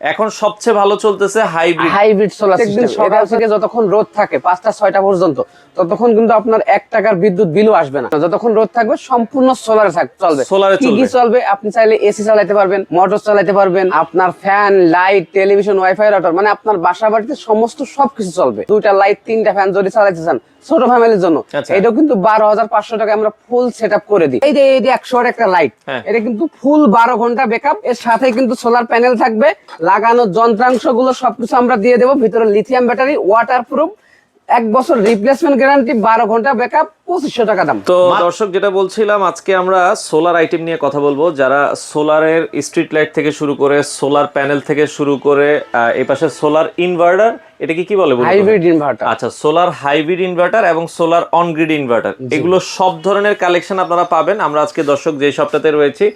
এখন সবচেয়ে ভালো চলতেছে হাইব্রিড হাইব্রিড সোলার সিস্টেম সকাল থেকে যতক্ষণ রোদ থাকে পাঁচটা ছয়টা পর্যন্ত ততক্ষণ কিন্তু আপনার এক টাকার বিদ্যুৎ বিলও আসবে না। যতক্ষণ রোদ থাকবে সম্পূর্ণ সোলারে চলবে। সোলারে কি কি চলবে। আপনি চাইলে এসি চালাতে পারবেন মোটর চালাতে পারবেন আপনার fan light television wifi router মানে আপনার বাসা বাড়িতে সমস্ত সবকিছু চলবে। দুইটা লাইট তিনটা ফ্যান যদি চালাতে চান ছোট ফ্যামিলির জন্য। আচ্ছা। এটাও কিন্তু বারো হাজার পাঁচশো টাকা আমরা ফুল সেট আপ করে দিই। এই যে এই যে একশো একটা লাইট হ্যাঁ। এটা কিন্তু ফুল বারো ঘণ্টা ব্যাকআপ এর সাথে কিন্তু সোলার প্যানেল থাকবে লাগানো যন্ত্রাংশগুলো সবকিছু আমরা দিয়ে দেবো। ভিতরে লিথিয়াম ব্যাটারি ওয়াটার প্রুফ এক বছর রিপ্লেসমেন্ট গ্যারান্টি বারো ঘণ্টা ব্যাকআপ পঁচিশশো টাকা দাম। তো দর্শক যেটা বলছিলাম আজকে আমরা সোলার আইটেম নিয়ে কথা বলব। যারা সোলারের স্ট্রিট লাইট থেকে শুরু করে সোলার প্যানেল থেকে শুরু করে এই পাশে সোলার ইনভার্টার এটা কি কি বলে হাইব্রিড ইনভার্টার আচ্ছা সোলার হাইব্রিড ইনভার্টার এবং সোলার অন গ্রিড ইনভার্টার এগুলো সব ধরনের কালেকশন আপনারা পাবেন। আমরা আজকে দর্শক যে শপটাতে রয়েছি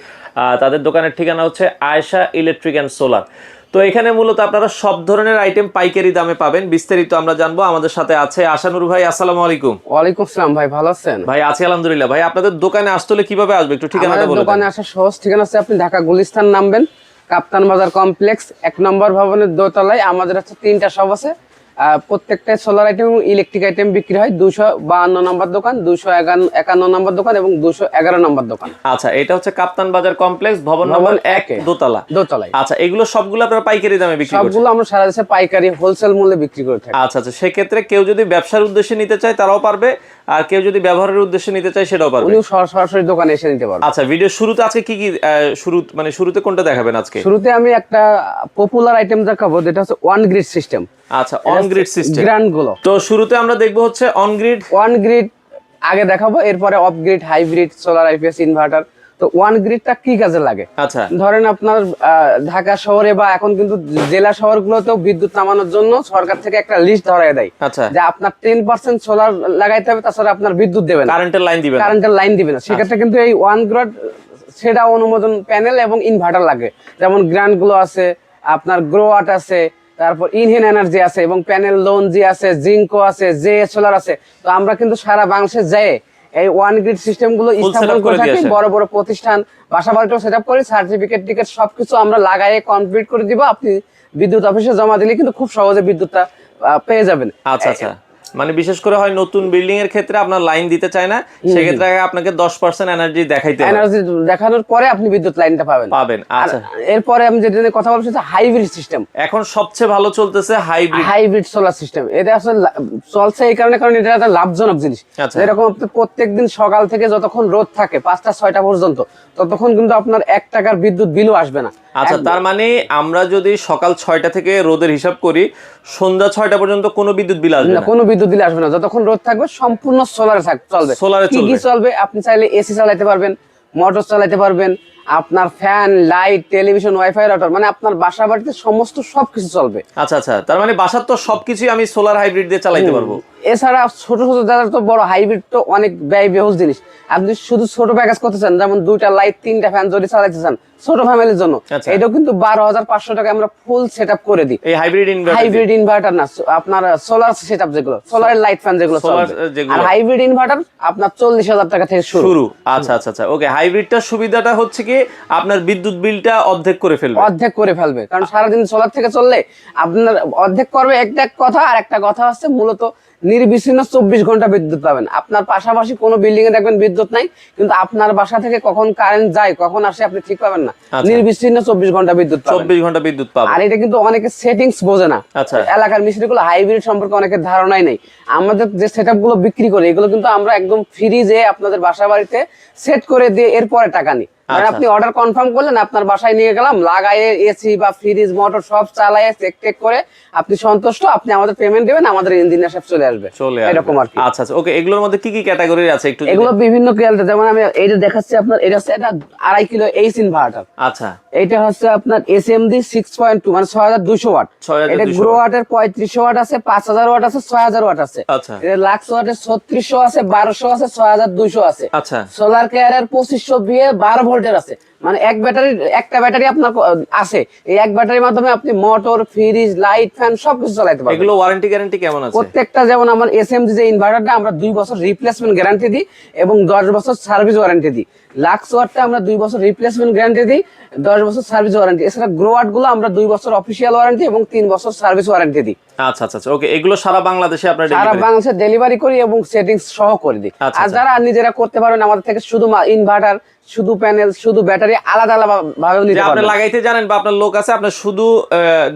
তাদের দোকানের ঠিকানা হচ্ছে আয়েশা ইলেকট্রিক অ্যান্ড সোলার তো এখানে মূলত আপনারা সব ধরনের আইটেম পাইকারি দামে পাবেন। বিস্তারিত আমরা জানব। আমাদের সাথে আছে আশানুর ভাই আসসালামু আলাইকুম। ওয়ালাইকুম আসসালাম ভাই ভালো আছেন? ভাই আছি আলহামদুলিল্লাহ। ভাই আপনাদের দোকানে আসতে হলে কীভাবে আসবে? একটু ঠিকানাটা বলুন দোকানে আসার সহজ ঠিকানা আছে আপনি ঢাকা গুলিস্তান নামবেন কাপ্তান বাজার কমপ্লেক্স এক নম্বর ভবনের দোতলায় আমাদের হচ্ছে তিনটা সব আছে। প্রত্যেকটা সোলার আইটেম ইলেকট্রিক আইটেম বিক্রি হয় দুশো বাহান্ন নম্বর দোকান দুশো একান্ন নম্বর দোকান এবং দুশো এগারো নম্বর দোকান। আচ্ছা এটা হচ্ছে কাপ্তান বাজার কমপ্লেক্স ভবন নম্বর এক। দোতলা। দোতলায়। আচ্ছা এগুলো সবগুলো আপনারা পাইকারি দামে বিক্রি সবগুলো আমরা সারা দেশে পাইকারি হোলসেল মূল্যে বিক্রি করে থাকি। আচ্ছা আচ্ছা সেক্ষেত্রে কেউ যদি ব্যবসার উদ্দেশ্যে নিতে চায় তারাও পারবে আর কেউ যদি ব্যবহারের উদ্দেশ্যে নিতে চায় সেটাও পারবে। উনি সরাসরি দোকানে এসে নিতে পারবেন আচ্ছা ভিডিও শুরুতে আজকে কি কি শুরু মানে শুরুতে কোনটা দেখাবেন আজকে? শুরুতে আমি একটা পপুলার আইটেম দেখাবো যেটা হচ্ছে ওয়ান গ্রিড সিস্টেম আচ্ছা অন গ্রিড সিস্টেম গ্র্যান্ডগুলো তো শুরুতে আমরা দেখব হচ্ছে অন গ্রিড ওয়ান গ্রিড আগে দেখাবো এরপরে off grid hybrid solar IPS inverter তো ওয়ান গ্রিডটা কি কাজে লাগে? আচ্ছা। ধরেন আপনার ঢাকা শহরে বা এখন কিন্তু জেলা শহরগুলোতেও বিদ্যুৎ নামানোর জন্য সরকার থেকে একটা লিস্ট ধরায় দেয়। আচ্ছা। যে আপনার টেন পার্সেন্ট সোলার লাগাইতে হবে তাছাড়া আপনার বিদ্যুৎ দেবেন কারেন্টের লাইন দিবেন না। কারেন্টের লাইন দিবে না। সেক্ষেত্রে কিন্তু এই ওয়ান গ্রাড সেটা অনুমোদন প্যানেল এবং ইনভার্টার লাগে। যেমন গ্র্যান্ডগুলো আছে আপনার গ্রোয়াট আছে তারপর ইনহেন এনার্জি আছে এবং প্যানেল লোন জি আছে জিঙ্কো আছে জে সোলার আছে। তো আমরা কিন্তু সারা বাংলাদেশে যেয়ে এই ওয়ান গ্রিড সিস্টেমগুলো স্থাপন করে থাকি বড় বড় প্রতিষ্ঠান বাসা বাড়িতেও সেট করি সার্টিফিকেট টিকেট সবকিছু আমরা লাগাই কমপ্লিট করে দিব। আপনি বিদ্যুৎ অফিসে জমা দিলে কিন্তু খুব সহজে বিদ্যুৎটা পেয়ে যাবেন। আচ্ছা আচ্ছা। মানে বিশেষ করে হয় নতুন বিল্ডিং এর ক্ষেত্রে আপনার লাইন দিতে চায় না সেক্ষেত্রে আপনাকে দশ পার্সেন্ট এনার্জি দেখাইতে হবে। এনার্জি দেখানোর পরে আপনি বিদ্যুৎ লাইনটা পাবেন। পাবেন আচ্ছা। এরপরে আমি যেটা নিয়ে কথা বলছি হাইব্রিড সিস্টেম এখন সবচেয়ে ভালো চলতেছে হাইব্রিড হাইব্রিড সোলার সিস্টেম এটা আসলে চলছে এই কারণে কারণ এটা একটা লাভজনক জিনিস। আচ্ছা। যেরকম আপনি প্রত্যেকদিন সকাল থেকে যতক্ষণ রোদ থাকে পাঁচটা ছয়টা পর্যন্ত ততক্ষণ কিন্তু আপনার এক টাকার বিদ্যুৎ বিলও আসবে না। আচ্ছা তার মানে আমরা যদি সকাল ছয়টা থেকে রোদের হিসাব করি সন্ধ্যা ছয়টা পর্যন্ত কোনো বিদ্যুৎ বিল আসবে না? কোনো বিদ্যুৎ বিল আসবে না। যতক্ষণ রোদ থাকবে সম্পূর্ণ সোলারে চলবে। সোলারে কি কি চলবে। চলবে? আপনি চাইলে এসি চালাইতে পারবেন মোটর চালাইতে পারবেন আপনার fan light television wifi router মানে আপনার বাসা বাড়িতে সমস্ত সবকিছু চলবে। আচ্ছা আচ্ছা। তার মানে বাসার তো সবকিছুই আমি সোলার হাইব্রিড দিয়ে চালাইতে পারব। এছাড়া ছোট ছোট যারা তো বড় হাইব্রিড তো অনেক ব্যয়বহুল জিনিস। আপনি শুধু ছোট প্যাকেজ করতে চান যেমন দুইটা লাইট তিনটা ফ্যান যদি চালাতে চান ছোট ফ্যামিলির জন্য। আচ্ছা। এটাও কিন্তু বারো হাজার পাঁচশো টাকা আমরা ফুল সেট আপ করে দিই। হাইব্রিড ইনভার্টার হাইব্রিড ইনভার্টার না আপনার সোলার সেট আপ যেগুলো সোলার লাইট ফ্যান যেগুলো। আর হাইব্রিড ইনভার্টার আপনার চল্লিশ হাজার টাকা থেকে শুরু। শুরু। আচ্ছা আচ্ছা আচ্ছা। ওকে হাইব্রিডটার সুবিধাটা হচ্ছে কি আপনার বিদ্যুৎ বিলটা অর্ধেক করে ফেলবে। অর্ধেক করে ফেলবে। কারণ সারাদিন সোলার থেকে চললে আপনার অর্ধেক করবে একটা কথা আর একটা কথা হচ্ছে মূলত নির্বিচ্ছিন্ন চব্বিশ ঘণ্টা বিদ্যুৎ পাবেন আপনার পাশাপাশি কোনো বিল্ডিং এ দেখবেন বিদ্যুৎ নাই কিন্তু আপনার বাসা থেকে কখন কারেন্ট যায় কখন আসে আপনি ঠিক পাবেন না আচ্ছা। নির্বিচ্ছিন্ন চব্বিশ ঘণ্টা বিদ্যুৎ চব্বিশ ঘণ্টা বিদ্যুৎ পাবে আর এটা কিন্তু অনেকে সেটিংস বোঝে না আচ্ছা। এলাকার মিস্ত্রি গুলো হাইব্রিড সম্পর্কে অনেকের ধারণাই নেই আমাদের যে সেটগুলো বিক্রি করে এগুলো কিন্তু আমরা একদম ফ্রি যে আপনাদের বাসা বাড়িতে সেট করে দিয়ে এরপরে টাকা নিই। আপনি অর্ডার কনফার্ম করলেন আপনার বাসায় নিয়ে গেলাম লাগায়ে এসি বা ফ্রিজ মোটর সব চালায়ে চেক টেক করে আপনি সন্তুষ্ট আপনি আমাদের পেমেন্ট দেবেন আমাদের ইঞ্জিনিয়ার সাহেব চলে আসবে। এরকম আর কি। আচ্ছা আচ্ছা ওকে এগুলোর মধ্যে কি কি ক্যাটাগরি আছে একটু এগুলো বিভিন্ন কোয়ালিটি যেমন আমি এইটা দেখাচ্ছি আপনার এটা হচ্ছে এটা আড়াই কিলো এইচ ইনভার্টার আচ্ছা। এইটা হচ্ছে আপনার S M D six point two মানে ছয় হাজার দুশো ওয়াট। 6200 এটা গ্রো ওয়াটের পঁয়ত্রিশশো ওয়াট আছে পাঁচ হাজার ওয়াট আছে ছয় হাজার ওয়াট আছে। আচ্ছা। এটা লাক্স ওয়াটের ছত্রিশশো আছে বারোশো আছে ছয় হাজার দুইশো আছে। আচ্ছা। সোলার কেয়ারের পঁচিশশো বিয়ে বারো ভোল্টের আছে। মানে এক ব্যাটারি একটা ব্যাটারি আপনার আছে। এই এক ব্যাটারির মাধ্যমে আপনি মোটর ফ্রিজ লাইট ফ্যান সবকিছু চালাতে পারবেন। এগুলো ওয়ারেন্টি গ্যারান্টি কেমন আছে? প্রত্যেকটা যেমন আমার এসএমজি যে ইনভার্টারটা আমরা দুই বছর রিপ্লেসমেন্ট গ্যারান্টি দিই এবং দশ বছর সার্ভিস ওয়ারেন্টি দিই। লাক্স ওয়াটটা আমরা দুই বছর রিপ্লেসমেন্ট গ্যারান্টি দিই দশ বছর সার্ভিস ওয়ারেন্টি এছাড়া গ্রোয়াটগুলো আমরা দুই বছর অফিসিয়াল ওয়ারেন্টি এবং তিন বছর সার্ভিস ওয়ারেন্টি দিই। আচ্ছা আচ্ছা আচ্ছা। ওকে এগুলো সারা বাংলাদেশে আপনার সারা বাংলাদেশে ডেলিভারি করি এবং সেটিংস সহ করে দিই। আচ্ছা, আর আচ্ছা। যারা নিজেরা করতে পারবেন আমাদের থেকে শুধু ইনভার্টার শুধু প্যানেল শুধু ব্যাটারি আলাদা আলাদা ভাবে নিতে আপনি লাগাইতে জানেন বা আপনার লোক আছে আপনার শুধু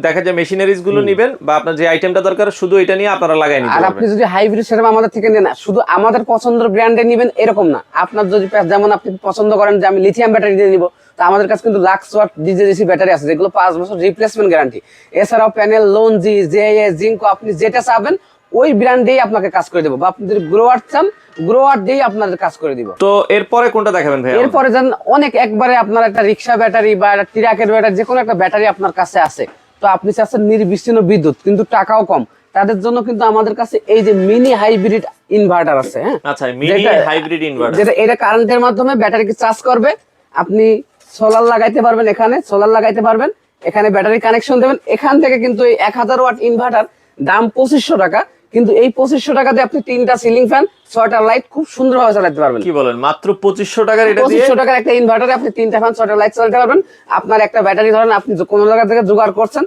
দেখা যায় মেশিনারিজগুলো নিবেন বা আপনার যে আইটেমটা দরকার শুধু এটা নিয়ে আপনারা লাগাই নিতে আর আপনি যদি হাইব্রিড আমাদের থেকে নেন শুধু আমাদের পছন্দের ব্র্যান্ডে নেবেন এরকম না। আপনার যদি যেমন আপনি পছন্দ করেন যে আমি লিথিয়াম ব্যাটারি দিয়ে নিব তা আমাদের কাছে কিন্তু লাক্স ওয়াট ডিজেডিসি ব্যাটারি আছে যেগুলো পাঁচ বছর রিপ্লেসমেন্ট গ্যারান্টি এছাড়াও প্যানেল লোন জি জে জিঙ্কো আপনি যেটা চাবেন ওই ব্র্যান্ডেই আপনাকে কাজ করে দেবো বা আপনি যদি গ্রোয়ার চান গ্রোয়ার দিয়েই আপনাদের কাজ করে দিব। তো এরপরে কোনটা দেখাবেন ভাই এরপরে যেন অনেক একবারে আপনার একটা রিক্সা ব্যাটারি বা একটা ট্রাকের ব্যাটারি যে কোনো একটা ব্যাটারি আপনার কাছে আছে। তো আপনি চাচ্ছেন নির্বিচ্ছিন্ন বিদ্যুৎ কিন্তু টাকাও কম। তাদের জন্য কিন্তু আমাদের কাছে এই যে মিনি হাইব্রিড ইনভার্টার আছে হ্যাঁ? আচ্ছা মিনি হাইব্রিড ইনভার্টার যেটা এটা কারেন্টের মাধ্যমে ব্যাটারিকে চার্জ করবে। আপনি সোলার লাগাইতে পারবেন এখানে সোলার লাগাইতে পারবেন। এখানে ব্যাটারি কানেকশন দেবেন। এখান থেকে কিন্তু এই এক হাজার ওয়াট ইনভার্টার দাম পঁচিশশো টাকা। কিন্তু এই পঁচিশশো টাকাতে আপনি তিনটা সিলিং ফ্যান ছয়টা লাইট খুব সুন্দরভাবে চালাতে পারবেন। কি বলেন? মাত্র পঁচিশশো টাকার এটা পঁচিশশো টাকার একটা ইনভার্টারে আপনি তিনটা ফ্যান ছয়টা লাইট চালাতে পারবেন। আপনার একটা ব্যাটারি ধরেন আপনি কোনো জায়গা থেকে জোগাড় করছেন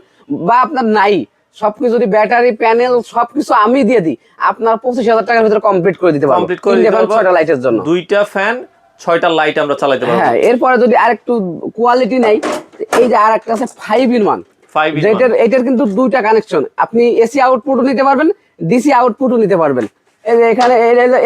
বা আপনার নাই সবকিছু যদি ব্যাটারি প্যানেল সবকিছু আমি দিয়ে দিই আপনার পঁচিশ হাজার টাকার ভিতরে কমপ্লিট করে দিতে পারব। কমপ্লিট করে দিতে ফ্যান পারব। ছয়টা লাইটের জন্য। দুইটা ফ্যান ছয়টা লাইট আমরা চালাতে পারব। হ্যাঁ এরপরে যদি আরেকটু কোয়ালিটি নাই এই যে আর একটা আছে ফাইভ ইন ওয়ান যেটার এটার কিন্তু দুইটা কানেকশন আপনি এসি আউটপুটও নিতে পারবেন ডিসি আউটপুটও নিতে পারবেন। এই যে এখানে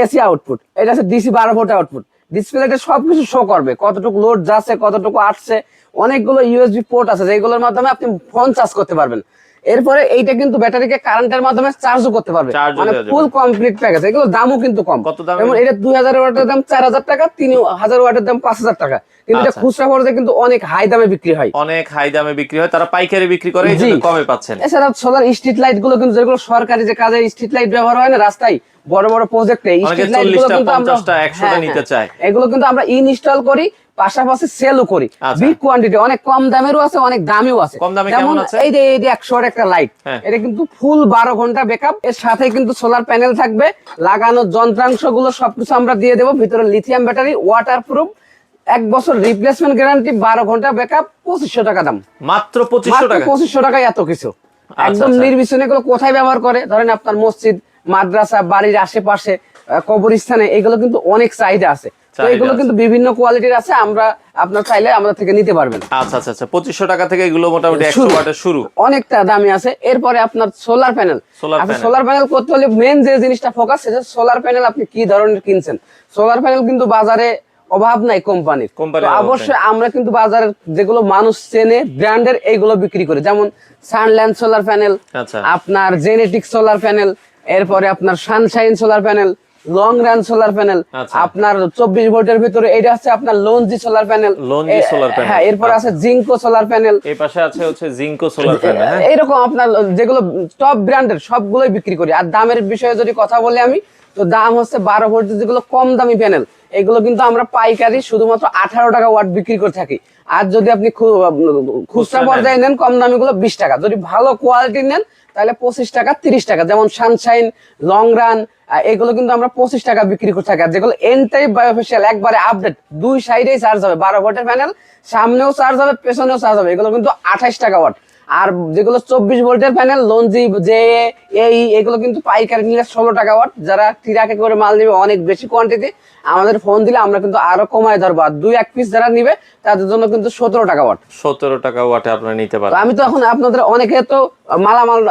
এসি আউটপুট এটা আছে ডিসি বারো ভোল্ট আউটপুট ডিসপ্লেটা সবকিছু শো করবে, কতটুকু লোড যাচ্ছে, কতটুকু আসছে। অনেকগুলো ইউএসবি পোর্ট আছে, যেগুলোর মাধ্যমে আপনি ফোন চার্জ করতে পারবেন। এরপরে এইটা কিন্তু ব্যাটারিকে কারেন্টের মাধ্যমে চার্জও করতে পারবে। মানে ফুল কমপ্লিট প্যাকেজ এগুলো দামও কিন্তু কম। কত দাম যেমন এটা দুই হাজার ওয়াটের দাম চার হাজার টাকা তিন হাজার ওয়াটের দাম পাঁচ হাজার টাকা। কিন্তু এটা আচ্ছা। খুচরা পর্যায়ে কিন্তু অনেক হাই দামে বিক্রি হয়। অনেক হাই দামে বিক্রি হয়। তারা পাইকারি বিক্রি করে এই জন্য কমে পাচ্ছেন। এছাড়া সোলার স্ট্রিট লাইটগুলো কিন্তু যেগুলো সরকারি যে কাজে স্ট্রিট লাইট ব্যবহার হয় না রাস্তায় বড় বড় প্রজেক্টে স্ট্রিট লাইটগুলো কিন্তু আমরা 50টা, 100টা হ্যাঁ, নিতে হ্যাঁ। চায়। এগুলো কিন্তু আমরা ইনস্টল করি। পাশাপাশি সেলও করি। আচ্ছা। বিগ কোয়ান্টিটি অনেক কম দামেরও আছে অনেক দামিও আছে। কম দামে কেমন আছে? এই যে এই যে একশো একটা লাইট হ্যাঁ। এটা কিন্তু ফুল বারো ঘণ্টা ব্যাকআপ এর সাথে কিন্তু সোলার প্যানেল থাকবে। লাগানো যন্ত্রাংশগুলো সবকিছু আমরা দিয়ে দেবো। ভিতরে লিথিয়াম ব্যাটারি ওয়াটার প্রুফ এক বছর রিপ্লেসমেন্ট গ্যারান্টি বারো ঘণ্টা ব্যাকআপ পঁচিশশো টাকা দাম। মাত্র পঁচিশশো মাত্র টাকা? পঁচিশশো টাকায় এত কিছু। একদম আচ্ছা। নির্বিচ্ছিন্ন এগুলো কোথায় ব্যবহার করে? ধরেন আপনার মসজিদ মাদ্রাসা বাড়ির আশেপাশে কবরস্থানে এগুলো কিন্তু অনেক চাহিদা আছে। এগুলো কিন্তু বিভিন্ন কোয়ালিটির আছে আমরা আপনার চাইলে আমাদের থেকে নিতে পারবেন। আচ্ছা আচ্ছা আচ্ছা পঁচিশশো টাকা থেকে এগুলো মোটামুটি একশো ওয়াটের শুরু। অনেকটা দামি আছে। এরপরে আপনার সোলার প্যানেল। সোলার প্যানেল করতে হলে মেন যে জিনিসটা ফোকাস সেটা সোলার প্যানেল আপনি কি ধরনের কিনছেন। সোলার প্যানেল কিন্তু বাজারে অভাব নাই কোম্পানির। অবশ্যই আমরা কিন্তু বাজারে যেগুলো মানুষ চেনে ব্র্যান্ডের এইগুলো বিক্রি করি। যেমন সানল্যান্ড সোলার প্যানেল আপনার জেনেটিক সোলার প্যানেল এরপরে আপনার Sunshine solar panel long run solar panel আচ্ছা। আপনার চব্বিশ ভোল্টের ভিতরে এটা আছে আপনার LONGi solar panel solar panel। হ্যাঁ এরপর আছে জিঙ্কো সোলার প্যানেল এই পাশে আছে হচ্ছে জিঙ্কো সোলার প্যানেল এইরকম আপনার যেগুলো টপ ব্র্যান্ডের সবগুলোই বিক্রি করি। আর দামের বিষয়ে যদি কথা বলি আমি তো দাম হচ্ছে বারো ভোল্ট যেগুলো কম দামি প্যানেল এগুলো কিন্তু আমরা পাইকারি শুধুমাত্র আঠারো টাকা ওয়াট বিক্রি করে থাকি। আর যদি আপনি খুচরা পর্যায়ে নেন কম দামি গুলো বিশ টাকা। যদি ভালো কোয়ালিটি নেন তাহলে পঁচিশ টাকা, তিরিশ টাকা। যেমন সানশাইন লং রান এগুলো কিন্তু আমরা পঁচিশ টাকা বিক্রি করে থাকি। যেগুলো এন টাইপ বায়োফেশিয়াল একবারে আপডেট দুই সাইডেই চার্জ হবে। বারো ভোল্টের প্যানেল সামনেও চার্জ হবে, পেছনেও চার্জ হবে। এগুলো কিন্তু আঠাইশ টাকা ওয়াট আর যেগুলো চব্বিশ ভোল্টের প্যানেল লঞ্জি যে এই এগুলো কিন্তু পাইকারি নিলে ষোলো টাকা ওয়াট যারা ট্রাকে করে মাল নিবে অনেক বেশি কোয়ান্টিটি আমাদের ফোন দিলে আমরা কিন্তু আরও কমায় ধরবো। আর দুই এক পিস যারা নিবে তাদের জন্য কিন্তু সতেরো টাকা ওয়াট সতেরো টাকা ওয়াটে আপনারা নিতে পারেন আমি তো এখন আপনাদের অনেকে তো মালামাল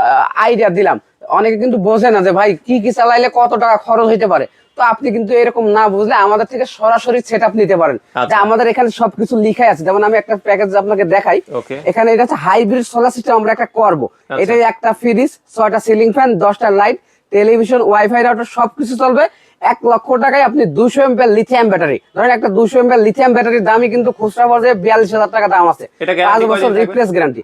আইডিয়া দিলাম। অনেকে কিন্তু বোঝে না যে ভাই কি কি চালাইলে কত টাকা খরচ হইতে পারে? তো আপনি কিন্তু এরকম না বুঝলে আমাদের থেকে সরাসরি সেট আপ নিতে পারেন। যে আচ্ছা। আমাদের এখানে সবকিছু লিখাই আছে। যেমন আমি একটা প্যাকেজ আপনাকে দেখাই। এখানে এটা হচ্ছে হাইব্রিড সোলার সিস্টেম আমরা একটা করব। আচ্ছা। এটাই একটা ফ্রিজ ছয়টা সিলিং ফ্যান দশটা লাইট টেলিভিশন ওয়াইফাই রাউটার সবকিছু চলবে। এক লক্ষ টাকায় আপনি দুশো এমপের লিথিয়াম ব্যাটারি ধরেন একটা দুশো এমপের লিথিয়াম ব্যাটারির দামই কিন্তু খুচরা পর্যায়ে বিয়াল্লিশ হাজার টাকা দাম আছে। পাঁচ বছর রিপ্লেস গ্যারান্টি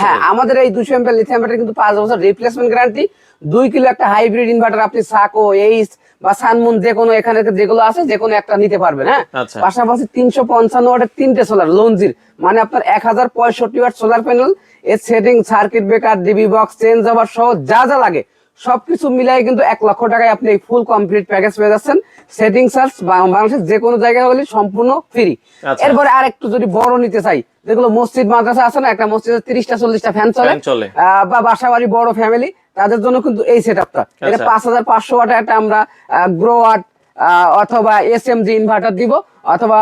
হ্যাঁ আমাদের এই দুশো এমপের লিথিয়াম ব্যাটারি কিন্তু পাঁচ বছর রিপ্লেসমেন্ট গ্যারান্টি দুই কিলো একটা হাইব্রিড ইনভার্টার আপনি সাকো এইস বা সানমুন যে কোনো এখানে যেগুলো আছে যে কোনো একটা নিতে পারবেন হ্যাঁ? আচ্ছা। পাশাপাশি তিনশো পঞ্চান্ন ওয়াটের তিনটে সোলার লঞ্জির মানে আপনার এক হাজার পঁয়ষট্টি ওয়াট সোলার প্যানেল এর setting circuit breaker DB box change over সহ যা যা লাগে। সবকিছু মিলাই কিন্তু এক লক্ষ টাকায় আপনি এই ফুল কমপ্লিট প্যাকেজ পেয়ে যাচ্ছেন। সেটিং চার্জ বাংলাদেশের যে কোনো জায়গায় হলে সম্পূর্ণ ফ্রি আচ্ছা। এরপরে আর একটু যদি বড় নিতে চাই যেগুলো মসজিদ মাদ্রাসা আছে না একটা মসজিদে তিরিশটা চল্লিশটা ফ্যান চলে। বা বাসা বাড়ি বড় ফ্যামিলি তাদের জন্য কিন্তু এই সেট আপটা এটা আচ্ছা। পাঁচ হাজার পাঁচশো ওয়াট একটা আমরা গ্রো ওয়াট অথবা এস এম জি ইনভার্টার দিব অথবা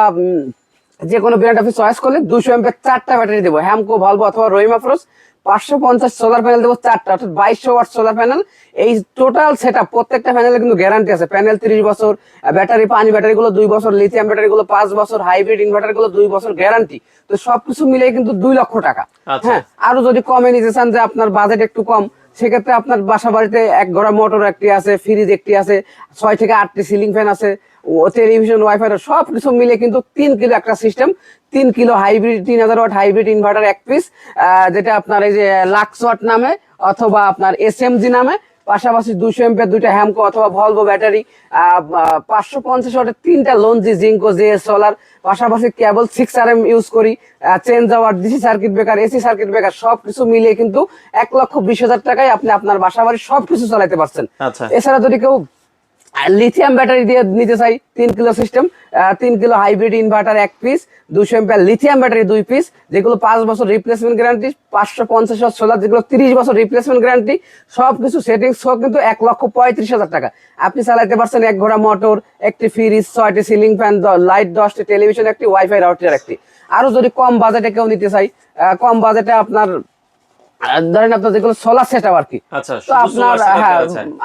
যে কোনো ব্র্যান্ড আপনি চয়েস করলে দুশো এমপের চারটা ব্যাটারি দেবো। হ্যামকো ভলভো অথবা রহিমা ফ্রোস পাঁচশো পঞ্চাশ সোলার প্যানেল দেবো চারটা অর্থাৎ বাইশশো ওয়াট সোলার প্যানেল এই টোটাল সেট প্রত্যেকটা প্যানেলে কিন্তু গ্যারান্টি আছে। প্যানেল তিরিশ বছর ব্যাটারি পানি ব্যাটারি গুলো দুই বছর লিথিয়াম ব্যাটারি গুলো পাঁচ বছর হাইব্রিড ইনভার্টারগুলো দুই বছর গ্যারান্টি তো সবকিছু মিলিয়ে কিন্তু দুই লক্ষ টাকা। আচ্ছা। হ্যাঁ আরও যদি কমে নিতে চান যে আপনার বাজেট একটু কম সেক্ষেত্রে আপনার বাসা বাড়িতে এক ঘোড়া মোটর একটি আছে ফ্রিজ একটি আছে ছয় থেকে আটটি সিলিং ফ্যান আছে। টেলিভিশন ওয়াইফাই সব কিছু মিলে কিন্তু তিন কিলো একটা সিস্টেম তিন কিলো হাইব্রিড তিন হাজার ওয়াট হাইব্রিড ইনভার্টার এক পিস যেটা আপনার এই যে লাক্স ওয়াট নামে অথবা আপনার এস নামে পাশাপাশি দুশো এমপের দুইটা হ্যামকো অথবা ভলভো ব্যাটারি পাঁচশো পঞ্চাশ ওয়াটের তিনটা লঞ্জি জিঙ্কো জে সোলার পাশাপাশি cable six R M use করি change over DC circuit breaker AC circuit breaker সব কিছু মিলিয়ে কিন্তু এক লক্ষ বিশ হাজার টাকায় আপনি আপনার বাসা বাড়ি সব কিছু চালাতে পারছেন। আচ্ছা। এছাড়া যদি কেউ লিথিয়াম ব্যাটারি দিয়ে নিতে চাই তিন কিলো সিস্টেম তিন কিলো হাইব্রিড ইনভার্টার এক পিস দুশো এমপিয়ার লিথিয়াম ব্যাটারি দুই পিস যেগুলো পাঁচ বছর রিপ্লেসমেন্ট গ্যারান্টি পাঁচশো পঞ্চাশ হাজার সোলার যেগুলো তিরিশ বছর রিপ্লেসমেন্ট গ্যারান্টি সব কিছু সেটিংস সহ কিন্তু এক লক্ষ পঁয়ত্রিশ হাজার টাকা। আপনি চালাইতে পারছেন এক ঘোড়া মোটর একটি ফ্রিজ ছয়টি সিলিং ফ্যান লাইট দশটি টেলিভিশন একটি ওয়াইফাই রাউটার একটি। আরও যদি কম বাজেটে কেউ নিতে চাই কম বাজেটে আপনার ধরেন আপনার যেগুলো সোলার সেট আর কি আচ্ছা তো আপনার হ্যাঁ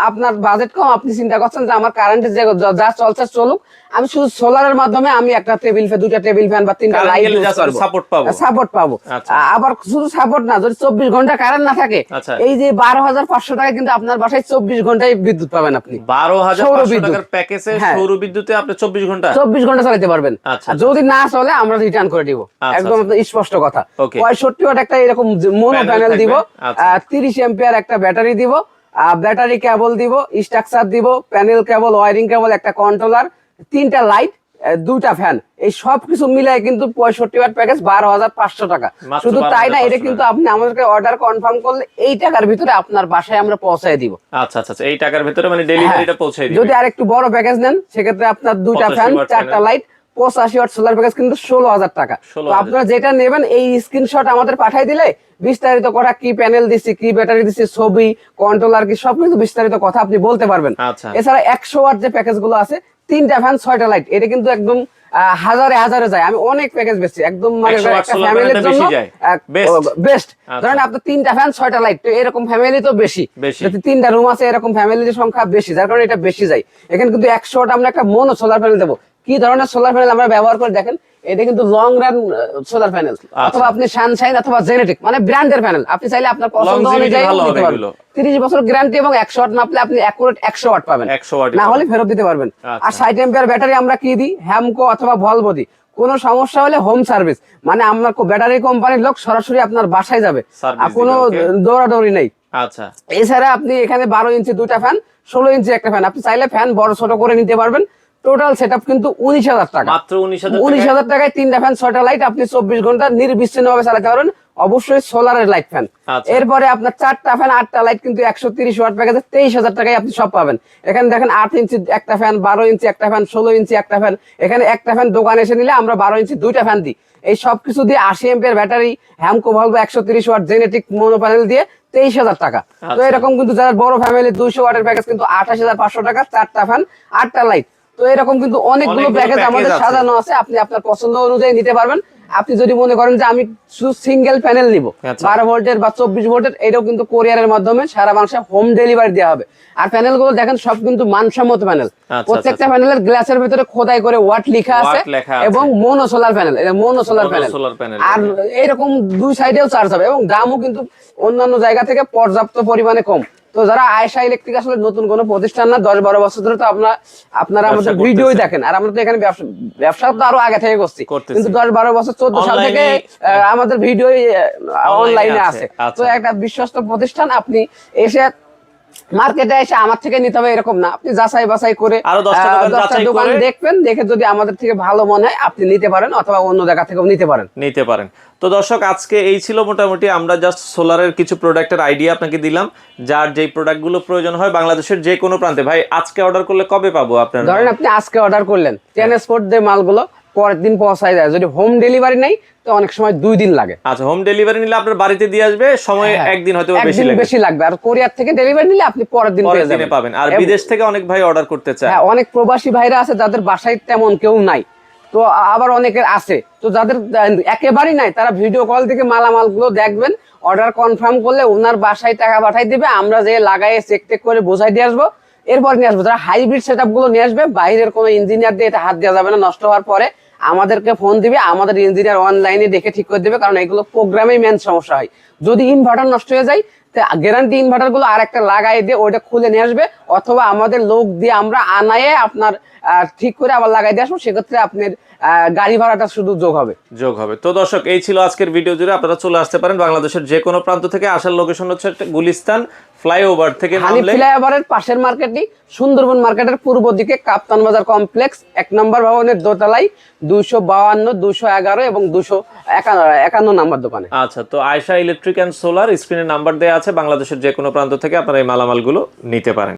আপনার বাজেট কম আপনি চিন্তা করছেন যে আমার কারেন্টের যে যা চলছে চলুক আমি শুধু সোলারের মাধ্যমে আমি একটা টেবিল ফ্যান দুইটা টেবিল ফ্যান বা তিনটা লাইট পাবো। সাপোর্ট পাবো আচ্ছা। আবার শুধু সাপোর্ট না যদি চব্বিশ ঘণ্টা কারেন্ট না থাকে আচ্ছা। এই যে বারো হাজার পাঁচশো টাকা কিন্তু আপনার বাসায় চব্বিশ ঘন্টায় বিদ্যুৎ পাবেন আপনি বারো হাজার। টাকার প্যাকেজে হ্যাঁ। সৌর বিদ্যুতে আপনি চব্বিশ ঘণ্টা চব্বিশ ঘণ্টা চালাতে পারবেন যদি না চলে আমরা রিটার্ন করে দিব একদম। স্পষ্ট কথা পঁয়ষট্টি ওয়াট একটা এরকম মোনো প্যানেল? দিব আচ্ছা। তিরিশ এম্পিয়ার একটা ব্যাটারি দিব ব্যাটারি কেবল দিব স্ট্রাকচার দিব প্যানেল কেবল ওয়ারিং কেবল একটা কন্ট্রোলার তিনটা লাইট দুইটা ফ্যান এই সব কিছু মিলাই কিন্তু পঁয়ষট্টি ওয়াট প্যাকেজ বারো হাজার পাঁচশো টাকা। শুধু তাই না এটা কিন্তু আপনি আমাদেরকে অর্ডার কনফার্ম করলে এই টাকার ভিতরে আপনার বাসায় আমরা পৌঁছায় দিব। আচ্ছা আচ্ছা আচ্ছা, এই টাকার ভেতরে মানে ডেলিভারিটা হ্যাঁ। পৌঁছে যদি আর একটু বড় প্যাকেজ নেন সেক্ষেত্রে আপনার দুইটা ফ্যান চারটা লাইট পঁচাশি ওয়াট সোলার প্যাকেজ কিন্তু ষোলো হাজার টাকা। তো আপনারা যেটা নেবেন এই স্ক্রিনশট আমাদের পাঠাই দিলে বিস্তারিত করা কি প্যানেল দিচ্ছি কি ব্যাটারি দিচ্ছি ছবি কন্ট্রোলার কি সবকিছু বিস্তারিত কথা আপনি বলতে পারবেন আচ্ছা। এছাড়া একশো ওয়াট যে প্যাকেজগুলো আছে তিনটা ফ্যান ছয়টা লাইট এটা কিন্তু একদম হাজারে হাজারে যায় আমি অনেক প্যাকেজ বেচছি একদম মানে একটা ফ্যামিলির জন্য বেশি। বেস্ট আচ্ছা। ধরেন আপনার তিনটা ফ্যান ছয়টা লাইট তো এরকম ফ্যামিলি তো বেশি বেশি। তিনটা রুম আছে এরকম ফ্যামিলির সংখ্যা বেশি যার কারণে এটা বেশি যায় এখানে কিন্তু একশো আট আমরা একটা মনো সোলার প্যানেল দেবো কি ধরনের সোলার প্যানেল আমরা ব্যবহার করে দেখেন এটা কিন্তু লং রান সোলার প্যানেল অথবা আপনি সানশাইন অথবা জেনেটিক মানে ব্র্যান্ডের প্যানেল আপনি চাইলে আপনার পছন্দ অনুযায়ী নিতে পারবেন। তিরিশ বছর গ্যারান্টি এবং একশো ওয়াট মাপলে আপনি অ্যাকুরেট একশো ওয়াট পাবেন। 100 watt না হলে ফেরত দিতে পারবেন। আচ্ছা। আর ষাট এম্পিয়ার ব্যাটারি আমরা কি দিই? হ্যামকো অথবা ভলভো দিই। কোনো সমস্যা হলে হোম সার্ভিস মানে আপনার ব্যাটারি কোম্পানির লোক সরাসরি আপনার বাসায় যাবে। আর কোনো দৌড়াদৌড়ি নেই। আচ্ছা। এছাড়া আপনি এখানে বারো ইঞ্চি দুইটা ফ্যান ষোলো ইঞ্চি একটা ফ্যান আপনি চাইলে ফ্যান বড় ছোট করে নিতে পারবেন। টোটাল সেট আপ কিন্তু উনিশ হাজার টাকা। মাত্র উনিশ হাজার টাকায়? তিনটা ফ্যান ছয়টা লাইট আপনি চব্বিশ ঘণ্টা নির্বিচ্ছিন্ন ভাবে চালাতে পারবেন। অবশ্যই সোলারের লাইট ফ্যান। এরপরে আপনার চারটা ফ্যান আটটা লাইট কিন্তু একশো তিরিশ ওয়াট প্যাকেজে তেইশ হাজার টাকায় আপনি সব পাবেন। এখানে দেখেন আট ইঞ্চি একটা ফ্যান বারো ইঞ্চি একটা ফ্যান ষোলো ইঞ্চি একটা ফ্যান এখানে একটা ফ্যান দোকানে এসে নিলে আমরা বারো ইঞ্চি দুইটা ফ্যান দিই। এই সব কিছু দিয়ে আশি এম্পের ব্যাটারি হ্যামকো ভলভো একশো তিরিশ ওয়াট জেনেটিক মোনো প্যানেল দিয়ে তেইশ হাজার টাকা। তো আচ্ছা। এরকম কিন্তু যারা বড় ফ্যামিলি দুইশো ওয়াটের প্যাকেজ কিন্তু আঠাশ হাজার পাঁচশো টাকা চারটা ফ্যান আটটা লাইট তো এরকম কিন্তু অনেকগুলো প্যাকেজ আমাদের সাজানো আছে। আপনি আপনার পছন্দ অনুযায়ী নিতে পারবেন। আপনি যদি মনে করেন যে আমি শুধু সিঙ্গেল প্যানেল নিব আচ্ছা। বারো ভোল্টের বা চব্বিশ ভোল্টের এটাও কিন্তু কোরিয়ারের মাধ্যমে সারা বাংলাদেশে হোম ডেলিভারি দেওয়া হবে। আর প্যানেলগুলো দেখেন সব কিন্তু মানসম্মত প্যানেল আচ্ছা, প্রত্যেকটা প্যানেলের গ্লাসের ভিতরে খোদাই করে ওয়াট লেখা আছে Watt লেখা আছে। এবং মোনো সোলার প্যানেল এটা মোনো সোলার প্যানেল আর এরকম দুই সাইডেও চার্জ হবে এবং দামও কিন্তু অন্যান্য জায়গা থেকে পর্যাপ্ত পরিমাণে কম। তো যারা আয়সা ইলেকট্রিক আসলে নতুন কোন প্রতিষ্ঠান না দশ বারো বছর ধরে তো আপনার আপনারা আমাদের ভিডিও ভিডিওই দেখেন। আর আমরা তো এখানে ব্যবসা ব্যবসা তো আরও আগে থেকে করছি। কিন্তু দশ বারো বছর চোদ্দ সাল থেকে আহ, আমাদের ভিডিও অনলাইনে আছে, আছে। আচ্ছা। তো একটা বিশ্বস্ত প্রতিষ্ঠান আপনি এসে মার্কেটে এসে আমার থেকে নিতে হবে এরকম না। আপনি যাচাই বাছাই করে আরও দশটা দোকান দেখবেন দেখে যদি আমাদের থেকে ভালো মনে হয় আপনি নিতে পারেন অথবা অন্য জায়গা থেকেও নিতে পারেন। নিতে পারেন। তো দর্শক আজকে এই ছিল মোটামুটি আমরা জাস্ট সোলারের কিছু প্রোডাক্টের আইডিয়া আপনাকে দিলাম যার যেই প্রোডাক্টগুলো প্রয়োজন হয় বাংলাদেশের যে কোনো প্রান্তে। ভাই আজকে অর্ডার করলে কবে পাবো আপনার? ধরেন আপনি আজকে অর্ডার করলেন ট্রান্সপোর্ট দিয়ে মালগুলো পরের দিন পৌঁছায় যায় যদি হোম ডেলিভারি নেই তো অনেক সময় দুই দিন লাগে। আচ্ছা হোম ডেলিভারি নিলে আপনার বাড়িতে দিয়ে আসবে সময় হ্যাঁ, একদিন হয়তো বেশি লাগবে। বেশি লাগবে। আর কোরিয়ার থেকে ডেলিভারি নিলে আপনি পরের দিন পেয়ে যাবেন। পাবেন। আর বিদেশ থেকে অনেক ভাই অর্ডার করতে চায়। হ্যাঁ অনেক প্রবাসী ভাইরা আছে যাদের বাসায় তেমন কেউ নাই। তো আবার অনেকের আছে। তো যাদের একেবারেই নাই তারা ভিডিও কল থেকে মালামালগুলো দেখবেন অর্ডার কনফার্ম করলে ওনার বাসায় টাকা পাঠাই দিবে। আমরা যে লাগাই চেক টেক করে বোঝাই দিয়ে আসব। এরপর নিয়ে আসব। যারা হাইব্রিড সেটগুলো নিয়ে আসবে, বাইরের কোনো ইঞ্জিনিয়ার দিয়ে এটা হাত দেওয়া যাবে না, নষ্ট হওয়ার পরে আমাদেরকে ফোন দিবে, আমাদের ইঞ্জিনিয়ার অনলাইনে দেখে ঠিক করে দেবে, কারণ এগুলো প্রোগ্রামে মেন সমস্যা হয়। যদি ইনভার্টার নষ্ট হয়ে যায় গ্যারান্টি ইনভার্টারগুলো আর একটা লাগাই দিয়ে ওইটা খুলে নিয়ে আসবে, অথবা আমাদের লোক দিয়ে আমরা আনায়ে আপনার ঠিক করে আবার লাগাই দিয়ে আসব, সেক্ষেত্রে আপনার গাড়ি ভাড়াটা শুধু যোগ হবে। যোগ হবে। তো দর্শক এই ছিল আজকের ভিডিও জুড়ে। আপনারা চলে আসতে পারেন বাংলাদেশের যে কোনো প্রান্ত থেকে। আসার লোকেশন হচ্ছে একটা গুলিস্তান ফ্লাইওভার থেকে ফ্লাইওভারের পাশের মার্কেটটি সুন্দরবন মার্কেটের পূর্ব দিকে কাপ্তান বাজার কমপ্লেক্স এক নম্বর ভবনের দোতলায় দুইশো বাউান্ন দুশো এগারো এবং দুশো একান্ন নাম্বার দোকানে। আচ্ছা তো আয়শা ইলেকট্রিক অ্যান্ড সোলার স্ক্রিনের নাম্বার দেওয়া আছে। বাংলাদেশের যে কোনো প্রান্ত থেকে আপনারা এই মালামালগুলো নিতে পারেন।